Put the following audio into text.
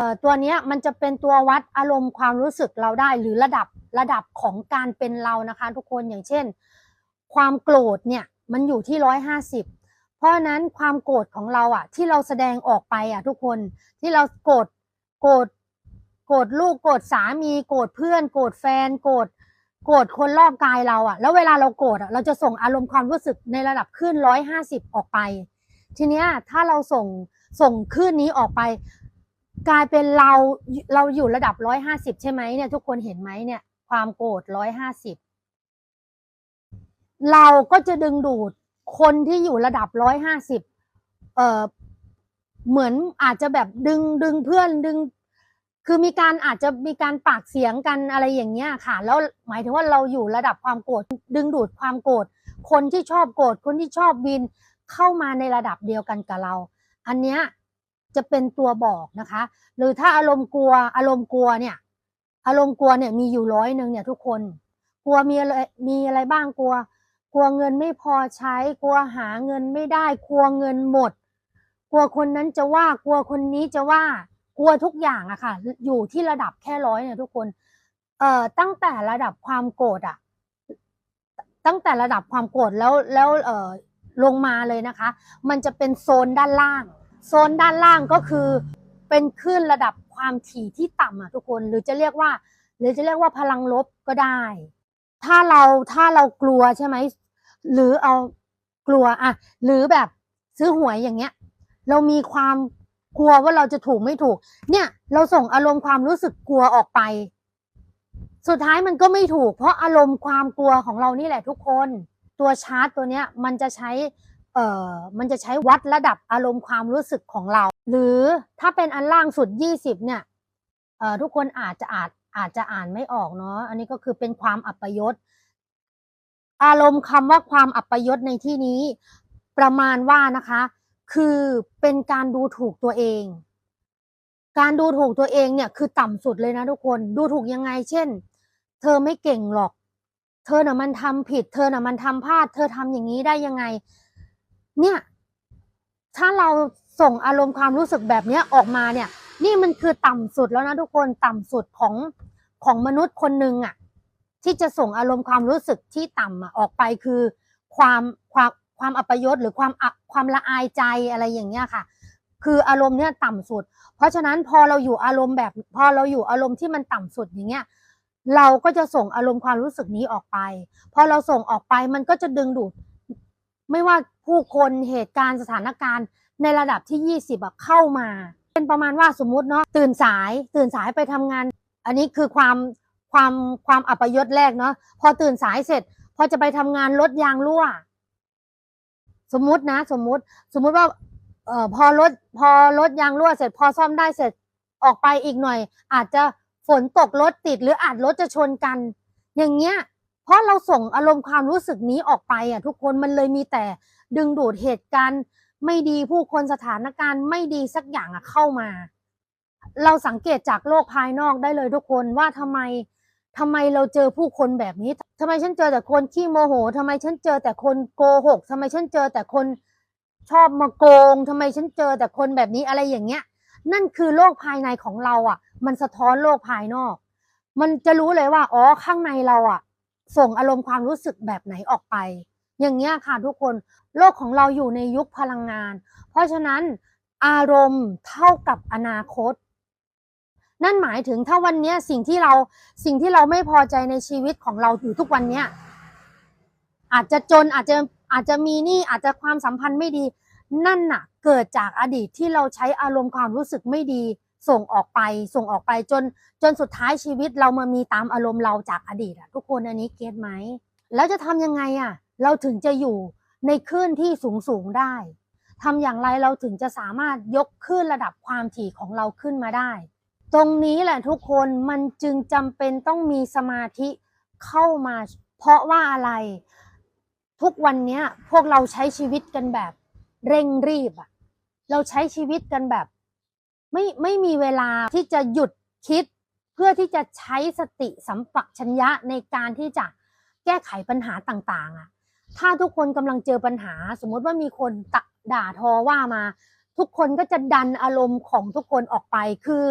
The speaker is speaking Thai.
เอ่อตัวนี้มันจะเป็นตัววัดอารมณ์ความรู้สึกเราได้หรือระดับระดับของการเป็นเรานะคะ ทุกคนอย่างเช่น ความโกรธเนี่ยมันอยู่ที่ร้อยห้าสิบเพราะนั้นความโกรธของเราอะ ที่เราแสดงออกไปอะ ทุกคนที่เราโกรธโกรธโกรธลูกโกรธสามีโกรธเพื่อน โกรธแฟน โกรธโกรธคนรอบกายเราอะ แล้วเวลาเราโกรธอะเราจะส่งอารมณ์ความรู้สึกในระดับขึ้นร้อยห้าสิบออกไป ทีเนี้ยถ้าเราส่งส่งคลื่นนี้ออกไป กลายเป็นเราเราอยู่ระดับร้อยห้าสิบใช่ไหมเนี่ย ทุกคนเห็นไหมเนี่ย ความโกรธร้อยห้าสิบเราก็จะดึงดูดคนที่อยู่ระดับร้อยห้าสิบเอ่อเหมือนอาจจะแบบดึงดึงเพื่อนดึง คือมีการอาจจะมีการปากเสียงกันอะไรอย่างเงี้ยค่ะ แล้วหมายถึงว่าเราอยู่ระดับความโกรธดึงดูดความโกรธคนที่ชอบโกรธคนที่ชอบบินเข้ามาในระดับเดียวกันกับเรา อันเนี้ย จะเป็นตัวบอกนะคะ หรือถ้าอารมณ์กลัว อารมณ์กลัวเนี่ย อารมณ์กลัวเนี่ยมีอยู่ร้อยหนึ่งเนี่ยทุกคน กลัวมีอะไรมีอะไรบ้างกลัว กลัวเงินไม่พอใช้ กลัวหาเงินไม่ได้ กลัวเงินหมด กลัวคนนั้นจะว่ากลัวคนนี้จะว่า กลัวทุกอย่างอะค่ะ อยู่ที่ระดับแค่ร้อยเนี่ยทุกคน เอ่อตั้งแต่ระดับความโกรธอะตั้งแต่ระดับความโกรธแล้วแล้วเอ่อลงมาเลยนะคะ มันจะเป็นโซนด้านล่าง โซนด้านล่างก็คือเป็นคลื่นระดับความถี่ที่ต่ำอะทุกคนหรือจะเรียกว่า หรือจะเรียกว่าพลังลบก็ได้ ถ้าเราถ้าเรากลัวใช่ไหมหรือเอากลัวอะหรือแบบซื้อหวยอย่างเงี้ย เรามีความกลัวว่าเราจะถูกไม่ถูก เนี่ยเราส่งอารมณ์ความรู้สึกกลัวออกไป สุดท้ายมันก็ไม่ถูก เพราะอารมณ์ความกลัวของเรานี่แหละทุกคน ตัวชาร์ตตัวเนี้ย มันจะใช้ เอ่อมันจะใช้วัดระดับอารมณ์ความรู้สึกของเรา หรือถ้าเป็นอันล่างสุดยี่สิบเนี่ยเอ่อทุกคนอาจจะอาจอาจจะอ่านไม่ออกเนาะอันนี้ก็คือเป็นความอัปยศอารมณ์คำว่าความอัปยศในที่นี้ ประมาณว่านะคะ คือเป็นการดูถูกตัวเอง การดูถูกตัวเองเนี่ยคือต่ำสุดเลยนะทุกคนดูถูกยังไง เช่น เธอไม่เก่งหรอก เธอน่ะมันทำผิด เธอน่ะมันทำพลาด เธอทำอย่างนี้ได้ยังไง เนี่ย ถ้าเราส่งอารมณ์ความรู้สึกแบบเนี้ยออกมาเนี่ย นี่มันคือต่ำสุดแล้วนะทุกคนต่ำสุดของของมนุษย์คนหนึ่งอะที่จะส่งอารมณ์ความรู้สึกที่ต่ำอะออกไปคือ ความความความอัปยศหรือความความละอายใจอะไรอย่างเงี้ยค่ะ คืออารมณ์เนี้ยต่ำสุด เพราะฉะนั้นพอเราอยู่อารมณ์แบบ พอเราอยู่อารมณ์ที่มันต่ำสุดอย่างเงี้ยเราก็จะส่งอารมณ์ความรู้สึกนี้ออกไป พอเราส่งออกไปมันก็จะดึงดูด ไม่ว่าผู้คนเหตุการณ์สถานการณ์ ในระดับที่ยี่สิบอะเข้ามา เป็นประมาณว่าสมมุติเนาะตื่นสายตื่นสายไปทำงาน อันนี้คือความความความอัปยศแรกเนาะพอตื่นสายเสร็จ พอจะไปทำงานรถยางรั่ว สมมุตินะ สมมุติ สมมุติว่าเอ่อพอรถพอรถยางรั่วเสร็จ พอซ่อมได้เสร็จออกไปอีกหน่อย อาจจะฝนตกรถติดหรืออาจรถจะชนกัน อย่างเงี้ย ราะเราส่งอารมณ์ความรู้สึกนี้ออกไปอะทุกคนมันเลยมีแต่ดึงดูดเหตุการณ์ไม่ดีผู้คนสถานการณ์ไม่ดีสักอย่างอะเข้ามา เราสังเกตจากโลกภายนอกได้เลยทุกคนว่าทำไมทำไมเราเจอผู้คนแบบนี้ทำไมฉันเจอแต่คนขี้โมโหทำไมฉันเจอแต่คนโกหกทำไมฉันเจอแต่คนชอบมาโกงทำไมฉันเจอแต่คนแบบนี้อะไรอย่างเงี้ย นั่นคือโลกภายในของเราอะ มันสะท้อนโลกภายนอก มันจะรู้เลยว่า อ๋อ ข้างในเราอะ ส่งอารมณ์ความรู้สึกแบบไหนออกไป อย่างเงี้ยค่ะทุกคนโลกของเราอยู่ในยุคพลังงาน เพราะฉะนั้นอารมณ์เท่ากับอนาคต นั่นหมายถึงถ้าวันนี้สิ่งที่เราสิ่งที่เราไม่พอใจในชีวิตของเราอยู่ทุกวันเนี้ยอาจจะจนอาจจะอาจจะมีหนี้อาจจะความสัมพันธ์ไม่ดี นั่นน่ะ เกิดจากอดีตที่เราใช้อารมณ์ความรู้สึกไม่ดี ส่งออกไปส่งออกไปจนจนสุดท้ายชีวิตเรามามีตามอารมณ์เราจากอดีตอะทุกคนอันนี้เก็ตไหมแล้วจะทำยังไงอะเราถึงจะอยู่ในคลื่นที่สูงสูงได้ทำอย่างไรเราถึงจะสามารถยกคลื่นระดับความถี่ของเราขึ้นมาได้ ตรงนี้แหละทุกคนมันจึงจำเป็นต้องมีสมาธิเข้ามา เพราะว่าอะไร ทุกวันนี้พวกเราใช้ชีวิตกันแบบ เร่งรีบอะเราใช้ชีวิตกันแบบ ไม่ไม่มีเวลาที่จะหยุดคิด เพื่อที่จะใช้สติสัมปชัญญะในการที่จะแก้ไขปัญหาต่างๆอะถ้าทุกคนกำลังเจอปัญหา สมมติว่ามีคนตักด่าทอว่ามา ทุกคนก็จะดันอารมณ์ของทุกคนออกไปคือ